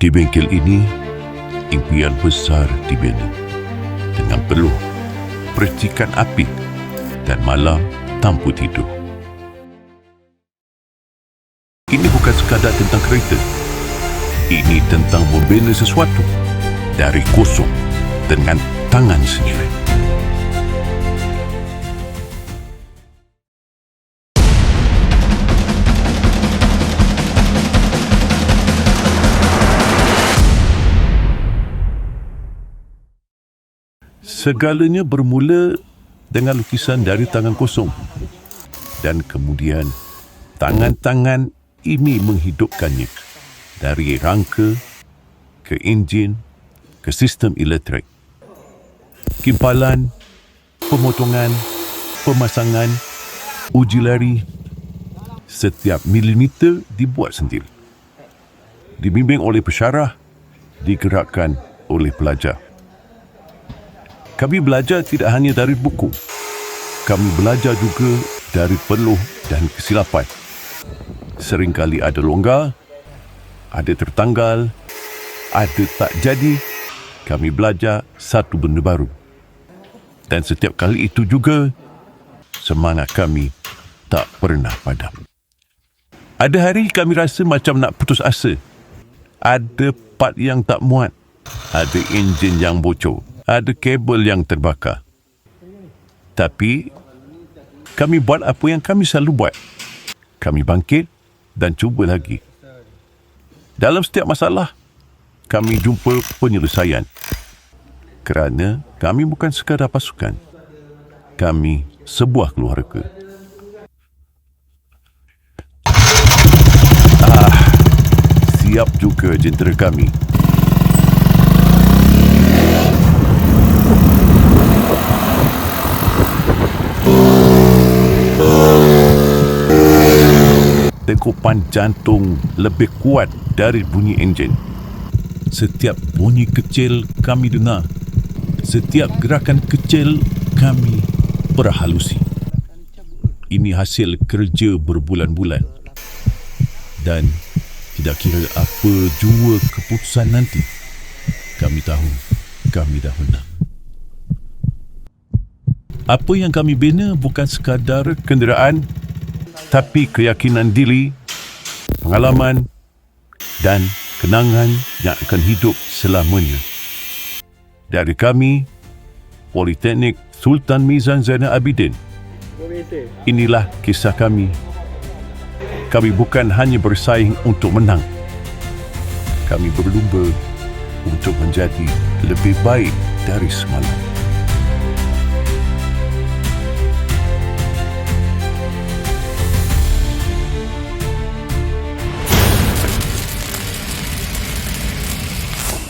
Di bengkel ini, impian besar dibina. Dengan peluh, percikan api dan malam tanpa tidur. Ini bukan sekadar tentang kereta. Ini tentang membina sesuatu dari kosong dengan tangan sendiri. Segalanya bermula dengan lukisan dari tangan kosong. Dan kemudian, tangan-tangan ini menghidupkannya. Dari rangka, ke enjin, ke sistem elektrik. Kimpalan, pemotongan, pemasangan, uji lari. Setiap milimeter dibuat sendiri. Dibimbing oleh pesyarah, digerakkan oleh pelajar. Kami belajar tidak hanya dari buku. Kami belajar juga dari peluh dan kesilapan. Seringkali ada longgar, ada tertanggal, ada tak jadi. Kami belajar satu benda baru. Dan setiap kali itu juga, semangat kami tak pernah padam. Ada hari kami rasa macam nak putus asa. Ada part yang tak muat. Ada enjin yang bocor ada kabel yang terbakar. Tapi, kami buat apa yang kami selalu buat. Kami bangkit dan cuba lagi. Dalam setiap masalah, kami jumpa penyelesaian. Kerana kami bukan sekadar pasukan. Kami sebuah keluarga. Ah, siap juga jentera kami. Degupan jantung lebih kuat dari bunyi enjin. Setiap bunyi kecil kami dengar. Setiap gerakan kecil kami berhalusi. Ini hasil kerja berbulan-bulan. Dan tidak kira apa jua keputusan nanti, kami tahu kami dah menang. Apa yang kami bina bukan sekadar kenderaan tapi keyakinan diri, pengalaman dan kenangan yang akan hidup selamanya. Dari kami, Politeknik Sultan Mizan Zainal Abidin. Inilah kisah kami. Kami bukan hanya bersaing untuk menang. Kami berlumba untuk menjadi lebih baik dari semalam.